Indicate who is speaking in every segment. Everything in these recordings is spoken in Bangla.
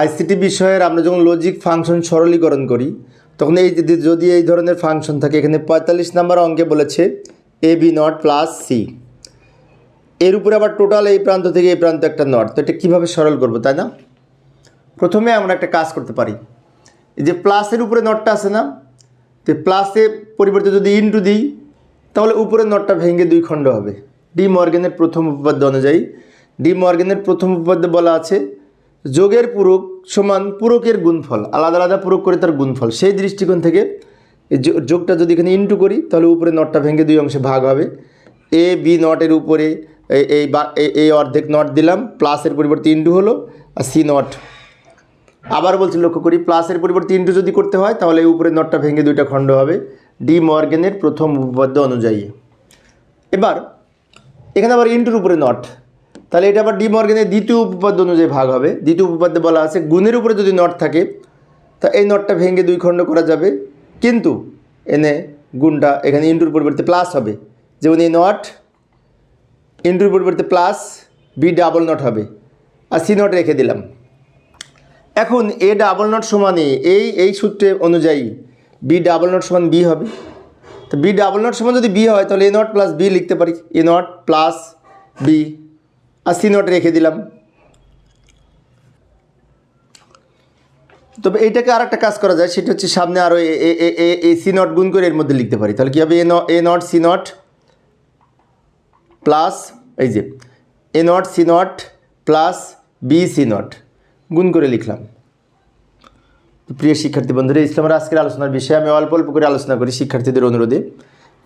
Speaker 1: আইসিটি বিষয়ের আমরা যখন লজিক ফাংশন সরলীকরণ করি, তখন এই যদি যদি এই ধরনের ফাংশন থাকে, এখানে পঁয়তাল্লিশ নাম্বার অঙ্কে বলেছে A B nought plus C. এর উপরে আবার টোটাল এই প্রান্ত থেকে এই প্রান্ত একটা নট, তো এটা কীভাবে সরল করব, তাই না? প্রথমে আমরা একটা কাজ করতে পারি। যে প্লাসের উপরে নটটা আছে না, তো প্লাসে পরিবর্তে যদি ইনটু দিই, তাহলে উপরের নটটা ভেঙে দুই খণ্ড হবে। ডি মর্গেনের প্রথম উপপাদ্য অনুযায়ী, ডি মর্গেনের প্রথম উপপাদ্য বলা আছে যোগের পূরক সমান পূরকের গুণফল, আলাদা আলাদা পূরক করে তার গুণফল। সেই দৃষ্টিকোণ থেকে যোগটা যদি এখানে ইনটু করি, তাহলে উপরে নটটা ভেঙে দুই অংশে ভাগ হবে। এ, বি নটের উপরে এই- এই অর্ধেক নট দিলাম, প্লাসের পরিবর্তে ইনটু হলো, আর সি নট। আবার বলছি লক্ষ্য করি, প্লাসের পরিবর্তে ইন্টু যদি করতে হয়, তাহলে এই উপরে নটটা ভেঙে দুইটা খণ্ড হবে। ডি মর্গেনের প্রথম উপপাদ্য অনুযায়ী। এবার, এখানে আবার ইন্টুর উপরে নট। তাহলে এটা আবার ডি মর্গেনের দ্বিতীয় উপপাদ্য অনুযায়ী ভাগ হবে। দ্বিতীয় উপপাদ্যে বলা আছে, গুণের উপরে যদি নট থাকে, তা এই নটটা ভেঙে দুই খণ্ড করা যাবে। কিন্তু এনে গুণটা এখানে ইন্টুর পরিবর্তে প্লাস হবে। যেমন এই নট, ইন্টুর পরিবর্তে প্লাস বি ডাবল নট হবে। আর সি নট রেখে দিলাম। এখন এ ডাবল নট সমানে এই এই সূত্রে অনুযায়ী বি ডাবল নট সমান বি হবে। তো বি ডাবল নট সমান যদি বি হয়, তাহলে এ নট প্লাস বি লিখতে পারি। A nought plus B C nought রেখে দিলাম। তবে এইটাকে আর একটা কাজ করা যায়, সেটা হচ্ছে সামনে আরও এ সি নট গুণ করে এর মধ্যে লিখতে পারি। তাহলে কী হবে? এ ন, A nought, C nought plus, এই যে, A nought, C nought plus B, C nought গুণ করে লিখলাম। তো প্রিয় শিক্ষার্থী বন্ধুরা ইসলামের আজকের আলোচনার বিষয়ে। আমি অল্প অল্প করে আলোচনা করি শিক্ষার্থীদের অনুরোধে।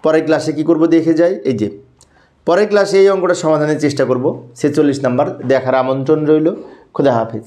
Speaker 1: পরের ক্লাসে কি করব দেখে যাই। এই যে পরের ক্লাসে এই অঙ্কটা সমাধানের চেষ্টা করব। ছেচল্লিশ নাম্বার দেখার আমন্ত্রণ রইল। খুদা হাফেজ।